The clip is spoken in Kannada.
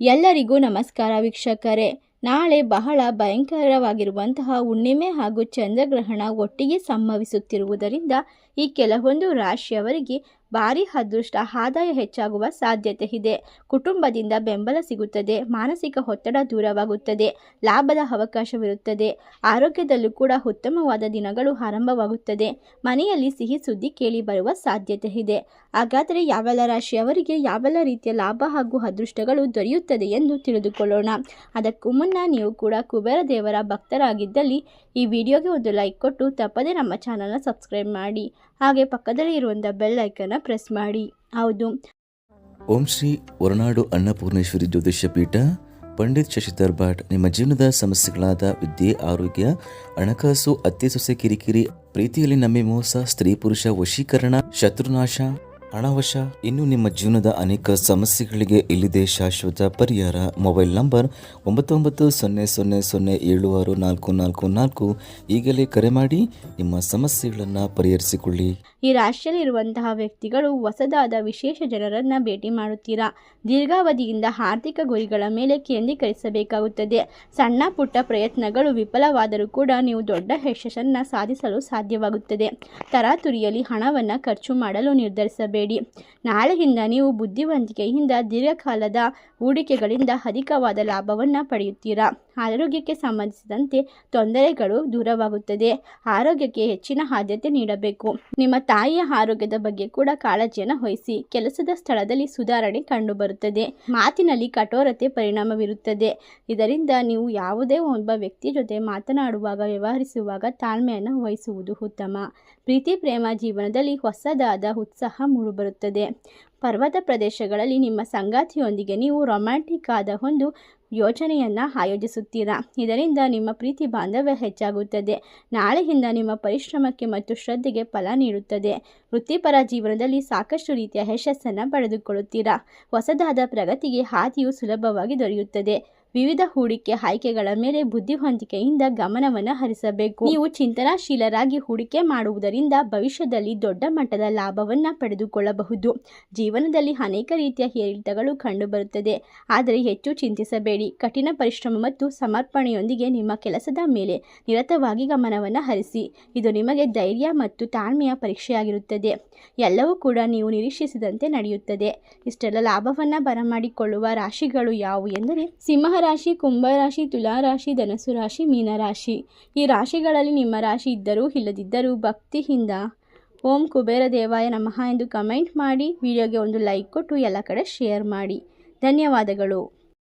ಎಲ್ಲರಿಗೂ ನಮಸ್ಕಾರ ವೀಕ್ಷಕರೇ. ನಾಳೆ ಬಹಳ ಭಯಂಕರವಾಗಿರುವಂತಹ ಹುಣ್ಣಿಮೆ ಹಾಗೂ ಚಂದ್ರಗ್ರಹಣ ಒಟ್ಟಿಗೆ ಸಂಭವಿಸುತ್ತಿರುವುದರಿಂದ ಈ ಕೆಲವೊಂದು ರಾಶಿಯವರಿಗೆ ಭಾರಿ ಅದೃಷ್ಟ, ಆದಾಯ ಹೆಚ್ಚಾಗುವ ಸಾಧ್ಯತೆ ಇದೆ ಕುಟುಂಬದಿಂದ ಬೆಂಬಲ ಸಿಗುತ್ತದೆ, ಮಾನಸಿಕ ಒತ್ತಡ ದೂರವಾಗುತ್ತದೆ, ಲಾಭದ ಅವಕಾಶವಿರುತ್ತದೆ. ಆರೋಗ್ಯದಲ್ಲೂ ಕೂಡ ಉತ್ತಮವಾದ ದಿನಗಳು ಆರಂಭವಾಗುತ್ತದೆ. ಮನೆಯಲ್ಲಿ ಸಿಹಿ ಸುದ್ದಿ ಕೇಳಿ ಬರುವ ಸಾಧ್ಯತೆ ಇದೆ ಹಾಗಾದರೆ ಯಾವೆಲ್ಲ ರಾಶಿಯವರಿಗೆ ಯಾವೆಲ್ಲ ರೀತಿಯ ಲಾಭ ಹಾಗೂ ಅದೃಷ್ಟಗಳು ದೊರೆಯುತ್ತದೆ ಎಂದು ತಿಳಿದುಕೊಳ್ಳೋಣ. ಅದಕ್ಕೂ ಮುನ್ನ ನೀವು ಕೂಡ ಕುಬೇರ ದೇವರ ಭಕ್ತರಾಗಿದ್ದಲ್ಲಿ ಈ ವಿಡಿಯೋಗೆ ಒಂದು ಲೈಕ್ ಕೊಟ್ಟು ತಪ್ಪದೇ ನಮ್ಮ ಚಾನಲ್ನ ಸಬ್ಸ್ಕ್ರೈಬ್ ಮಾಡಿ. ಹಾಗೆ ಪಕ್ಕದಲ್ಲಿ ಇರುವಂಥ ಬೆಲ್ ಐಕನ್ನ ಪ್ರೆಸ್ ಮಾಡಿ. ಹೌದು. ಓಂ ಶ್ರೀ ಹೊರನಾಡು ಅನ್ನಪೂರ್ಣೇಶ್ವರಿ ಜ್ಯೋತಿಷ್ಯ ಪೀಠ, ಪಂಡಿತ್ ಶಶಿಧರ್ ಭಾಟ್, ನಿಮ್ಮ ಜೀವನದ ಸಮಸ್ಯೆಗಳಾದ ವಿದ್ಯೆ, ಆರೋಗ್ಯ, ಹಣಕಾಸು ಅತ್ತೆ ಸೊಸೆ ಕಿರಿಕಿರಿ, ಪ್ರೀತಿಯಲ್ಲಿ ನಮ್ಮೆ ಮೋಸ, ಸ್ತ್ರೀ ಪುರುಷ ವಶೀಕರಣ, ಶತ್ರುನಾಶ ಹಣವಶ ಇನ್ನು ನಿಮ್ಮ ಜೀವನದ ಅನೇಕ ಸಮಸ್ಯೆಗಳಿಗೆ ಇಲ್ಲಿದೆ ಶಾಶ್ವತ ಪರಿಹಾರ. ಮೊಬೈಲ್ ನಂಬರ್ ಒಂಬತ್ತು ಒಂಬತ್ತು ಸೊನ್ನೆ ಸೊನ್ನೆ ಸೊನ್ನೆ ಏಳು ಆರು ನಾಲ್ಕು ನಾಲ್ಕು ನಾಲ್ಕು. ಈಗಲೇ ಕರೆ ಮಾಡಿ ನಿಮ್ಮ ಸಮಸ್ಯೆಗಳನ್ನು ಪರಿಹರಿಸಿಕೊಳ್ಳಿ. ಈ ರಾಶಿಯಲ್ಲಿ ಇರುವಂತಹ ವ್ಯಕ್ತಿಗಳು ಹೊಸದಾದ ವಿಶೇಷ ಜನರನ್ನು ಭೇಟಿ ಮಾಡುತ್ತೀರಾ? ದೀರ್ಘಾವಧಿಯಿಂದ ಆರ್ಥಿಕ ಗುರಿಗಳ ಮೇಲೆ ಕೇಂದ್ರೀಕರಿಸಬೇಕಾಗುತ್ತದೆ. ಸಣ್ಣ ಪುಟ್ಟ ಪ್ರಯತ್ನಗಳು ವಿಫಲವಾದರೂ ಕೂಡ ನೀವು ದೊಡ್ಡ ಯಶಸ್ಸನ್ನು ಸಾಧಿಸಲು ಸಾಧ್ಯವಾಗುತ್ತದೆ. ತರಾತುರಿಯಲ್ಲಿ ಹಣವನ್ನು ಖರ್ಚು ಮಾಡಲು ನಿರ್ಧರಿಸಬೇಡಿ ನಾಳೆಯಿಂದ ನೀವು ಬುದ್ಧಿವಂತಿಕೆಯಿಂದ ದೀರ್ಘಕಾಲದ ಹೂಡಿಕೆಗಳಿಂದ ಅಧಿಕವಾದ ಲಾಭವನ್ನು ಪಡೆಯುತ್ತೀರಾ? ಆರೋಗ್ಯಕ್ಕೆ ಸಂಬಂಧಿಸಿದಂತೆ ತೊಂದರೆಗಳು ದೂರವಾಗುತ್ತದೆ. ಆರೋಗ್ಯಕ್ಕೆ ಹೆಚ್ಚಿನ ಆದ್ಯತೆ ನೀಡಬೇಕು. ನಿಮ್ಮ ತಾಯಿಯ ಆರೋಗ್ಯದ ಬಗ್ಗೆ ಕೂಡ ಕಾಳಜಿಯನ್ನು ವಹಿಸಿ ಕೆಲಸದ ಸ್ಥಳದಲ್ಲಿ ಸುಧಾರಣೆ ಕಂಡುಬರುತ್ತದೆ. ಮಾತಿನಲ್ಲಿ ಕಠೋರತೆ ಪರಿಣಾಮವಿರುತ್ತದೆ. ಇದರಿಂದ ನೀವು ಯಾವುದೇ ಒಬ್ಬ ವ್ಯಕ್ತಿ ಜೊತೆ ಮಾತನಾಡುವಾಗ, ವ್ಯವಹರಿಸುವಾಗ ತಾಳ್ಮೆಯನ್ನು ವಹಿಸುವುದು ಉತ್ತಮ. ಪ್ರೀತಿ, ಪ್ರೇಮ ಜೀವನದಲ್ಲಿ ಹೊಸದಾದ ಉತ್ಸಾಹ ಮೂಡಿಬರುತ್ತದೆ. ಪರ್ವತ ಪ್ರದೇಶಗಳಲ್ಲಿ ನಿಮ್ಮ ಸಂಗಾತಿಯೊಂದಿಗೆ ನೀವು ರೊಮ್ಯಾಂಟಿಕ್ ಆದ ಒಂದು ಯೋಜನೆಯನ್ನು ಆಯೋಜಿಸುತ್ತೀರಾ? ಇದರಿಂದ ನಿಮ್ಮ ಪ್ರೀತಿ ಬಾಂಧವ್ಯ ಹೆಚ್ಚಾಗುತ್ತದೆ. ನಾಳೆಯಿಂದ ನಿಮ್ಮ ಪರಿಶ್ರಮಕ್ಕೆ ಮತ್ತು ಶ್ರದ್ಧೆಗೆ ಫಲ ನೀಡುತ್ತದೆ. ವೃತ್ತಿಪರ ಜೀವನದಲ್ಲಿ ಸಾಕಷ್ಟು ರೀತಿಯ ಯಶಸ್ಸನ್ನು ಪಡೆದುಕೊಳ್ಳುತ್ತೀರಾ? ಹೊಸದಾದ ಪ್ರಗತಿಗೆ ಹಾದಿಯು ಸುಲಭವಾಗಿ ದೊರೆಯುತ್ತದೆ. ವಿವಿಧ ಹೂಡಿಕೆ ಆಯ್ಕೆಗಳ ಮೇಲೆ ಬುದ್ಧಿವಂತಿಕೆಯಿಂದ ಗಮನವನ್ನು ಹರಿಸಬೇಕು. ನೀವು ಚಿಂತನಾಶೀಲರಾಗಿ ಹೂಡಿಕೆ ಮಾಡುವುದರಿಂದ ಭವಿಷ್ಯದಲ್ಲಿ ದೊಡ್ಡ ಮಟ್ಟದ ಲಾಭವನ್ನು ಪಡೆದುಕೊಳ್ಳಬಹುದು. ಜೀವನದಲ್ಲಿ ಅನೇಕ ರೀತಿಯ ಏರಿಳಿತಗಳು ಕಂಡುಬರುತ್ತದೆ. ಆದರೆ ಹೆಚ್ಚು ಚಿಂತಿಸಬೇಡಿ. ಕಠಿಣ ಪರಿಶ್ರಮ ಮತ್ತು ಸಮರ್ಪಣೆಯೊಂದಿಗೆ ನಿಮ್ಮ ಕೆಲಸದ ಮೇಲೆ ನಿರತವಾಗಿ ಗಮನವನ್ನು ಹರಿಸಿ. ಇದು ನಿಮಗೆ ಧೈರ್ಯ ಮತ್ತು ತಾಳ್ಮೆಯ ಪರೀಕ್ಷೆಯಾಗಿರುತ್ತದೆ. ಎಲ್ಲವೂ ಕೂಡ ನೀವು ನಿರೀಕ್ಷಿಸಿದಂತೆ ನಡೆಯುತ್ತದೆ. ಇಷ್ಟೆಲ್ಲ ಲಾಭವನ್ನು ಬರಮಾಡಿಕೊಳ್ಳುವ ರಾಶಿಗಳು ಯಾವುವು ಎಂದರೆ ಸಿಂಹರಾಶಿ ಕುಂಭರಾಶಿ ತುಲಾರಾಶಿ ಧನಸು ರಾಶಿ ಮೀನರಾಶಿ ಈ ರಾಶಿಗಳಲ್ಲಿ ನಿಮ್ಮ ರಾಶಿ ಇದ್ದರೂ ಇಲ್ಲದಿದ್ದರೂ ಭಕ್ತಿಯಿಂದ ಓಂ ಕುಬೇರ ದೇವಾಯ ನಮಃ ಎಂದು ಕಮೆಂಟ್ ಮಾಡಿ, ವಿಡಿಯೋಗೆ ಒಂದು ಲೈಕ್ ಕೊಟ್ಟು ಎಲ್ಲ ಕಡೆ ಶೇರ್ ಮಾಡಿ. ಧನ್ಯವಾದಗಳು.